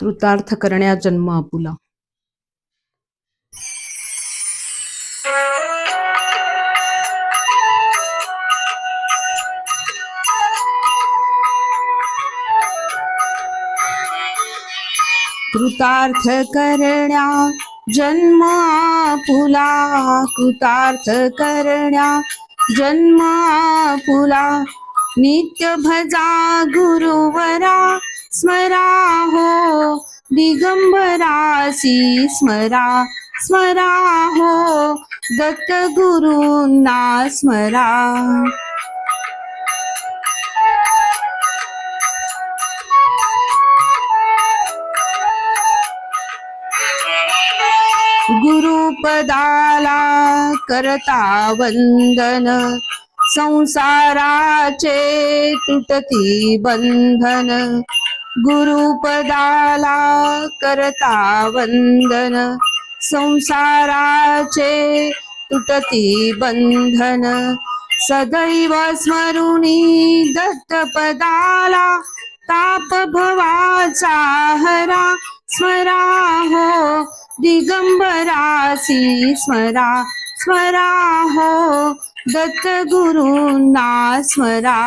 कृतार्थ करण्या जन्म आपुला. कृतार्थ करण्या जन्म आपुला. कृतार्थ करण्या जन्म आपुला. नित्य भजा गुरुवरा स्मरा हो दिगंबरासी स्मरा स्मरा हो दत्त गुरूंना स्मरा. गुरुपदाला करता वंदन संसाराचे तुटती बंधन. गुरुपदाला करता वंदन संसाराचे तुटती बंधन. सदैव स्मरुणी दत्तपदाला ताप भवाचा हरा स्मरा हो. दिगंबरासी स्मरा स्मरा हो. दत्त गुरुना स्मरा.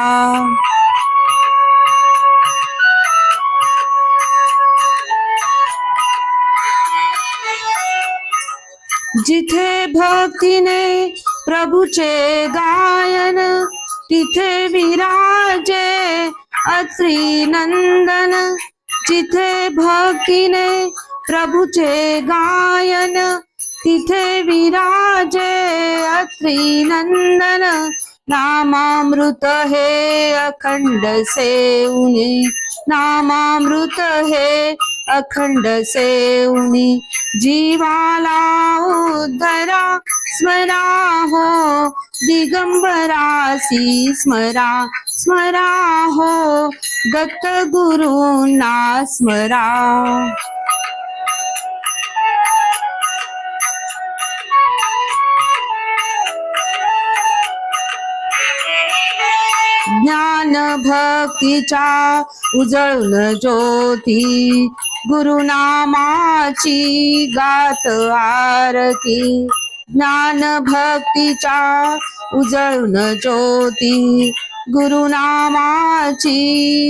जिथे भक्तीने प्रभूचे गायन तिथे विराजे अत्री नंदन जिथे भक्तीने प्रभूचे गायन तिथे विराजे अत्री नंदन नामामृत हे अखंड सेवनी नामामृत हे अखंड सेवनी जीवाला उद्धरा स्मरा हो. दिगंबरासी स्मरा स्मरा हो. दत्त गुरुना स्मरा. ज्ञान भक्तीच्या उजळून ज्योती गुरुनामाची गात आरती ज्ञान भक्तीच्या उजळून ज्योती गुरुनामाची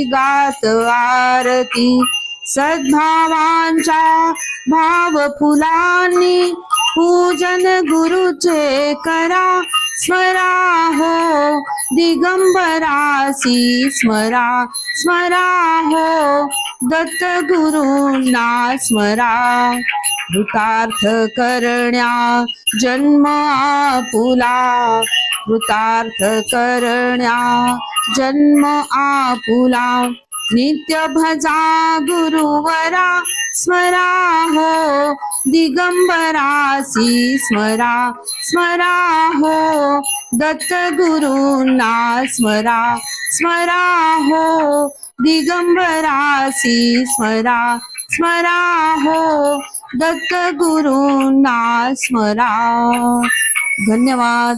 गात आरती. सद्भावांच्या भाव फुलांनी पूजन गुरुचे करा स्मरा हो दिगंबरासी स्मरा स्मरा हो. दत्त गुरूंना स्मरा कृतार्थ करण्या जन्म आपुला. कृतार्थ करण्या जन्म आपुला. नित्य भजा गुरुवरा स्मरा हो. दिगंबरासी स्मरा स्मरा हो. दत्त गुरूंना स्मरा स्मरा हो. दिगंबरासी स्मरा स्मरा हो दत्त गुरूंना स्मरा. धन्यवाद.